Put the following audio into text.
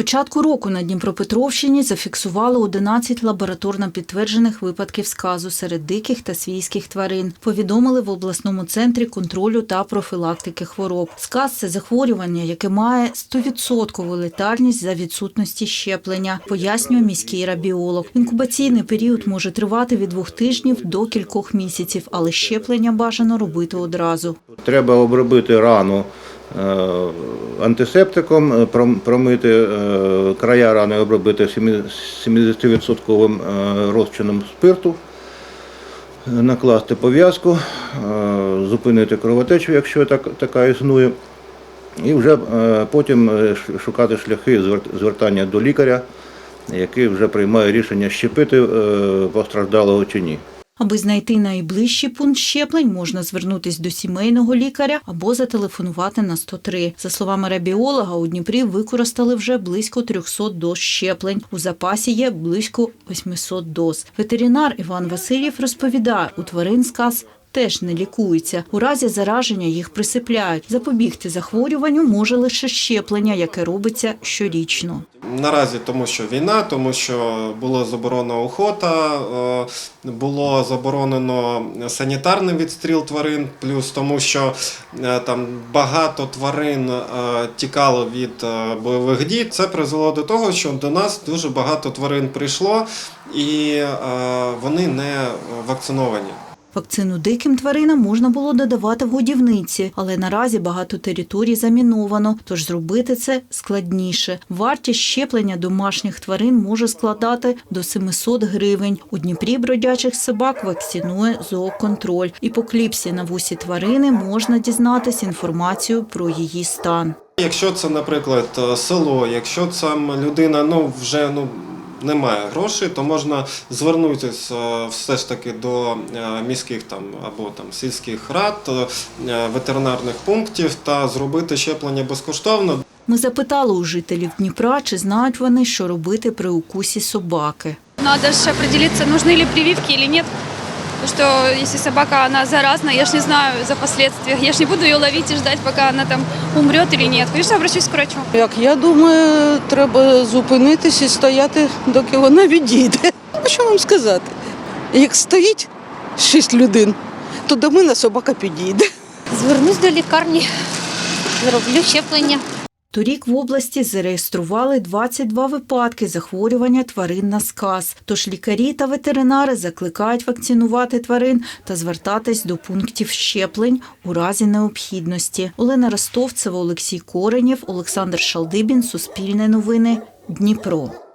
початку року на Дніпропетровщині зафіксували 11 лабораторно підтверджених випадків сказу серед диких та свійських тварин. Повідомили в обласному центрі контролю та профілактики хвороб. Сказ це захворювання, яке має 100% летальність за відсутності щеплення, пояснює міський рабіолог. Інкубаційний період може тривати від двох тижнів до кількох місяців, але щеплення бажано робити одразу. Треба обробити рану антисептиком, е, промити е, края рани, обробити 70% е, розчином спирту, е, накласти пов'язку, е, зупинити кровотечу, якщо така існує, і вже е, потім е, шукати шляхи звертання до лікаря, який вже приймає рішення щепити е, постраждалого чи ні. Аби знайти найближчий пункт щеплень, можна звернутися до сімейного лікаря або зателефонувати на 103. За словами рабіолога, у Дніпрі використали вже близько 300 доз щеплень. У запасі є близько 800 доз. Ветеринар Іван Васильєв розповідає, у тварин сказ теж не лікується. У разі зараження їх присипляють. Запобігти захворюванню може лише щеплення, яке робиться щорічно. Наразі тому, що війна, тому що було заборонено охота, е, було заборонено санітарний відстріл тварин, плюс тому, що е, там багато тварин е, тікало від бойових дій. Це призвело до того, що до нас дуже багато тварин прийшло і вони не вакциновані. Вакцину диким тваринам можна було додавати в годівниці, але наразі багато територій заміновано, тож зробити це складніше. Вартість щеплення домашніх тварин може складати до 700 гривень. У Дніпрі бродячих собак вакцинує зооконтроль. І по кліпсі на вусі тварини можна дізнатись інформацію про її стан. Якщо це, наприклад, село, якщо там людина ну, вже ну, не має грошей, то можна звернутися е, все ж таки до е, міських там, або там, сільських рад, е, ветеринарних пунктів та зробити щеплення безкоштовно. Ми запитали у жителів Дніпра, чи знають вони, що робити при укусі собаки. Надо ще приділитися, потрібні ли прививки чи нет. Потому что если собака, она заразна, я ж не знаю за последствия. Я ж не буду ее ловить и ждать, пока она там умрет или нет. Конечно, обращусь к врачу. Як я думаю, треба зупинитись і стояти, доки вона відійде. А що вам сказати? Як стоїть шість людей, то до мене собака підійде. Звернусь до лікарні, зроблю щеплення. Торік в області зареєстрували 22 випадки захворювання тварин на сказ. Тож лікарі та ветеринари закликають вакцинувати тварин та звертатись до пунктів щеплень у разі необхідності. Олена Ростовцева, Олексій Коренєв, Олександр Шалдибін, Суспільне новини, Дніпро.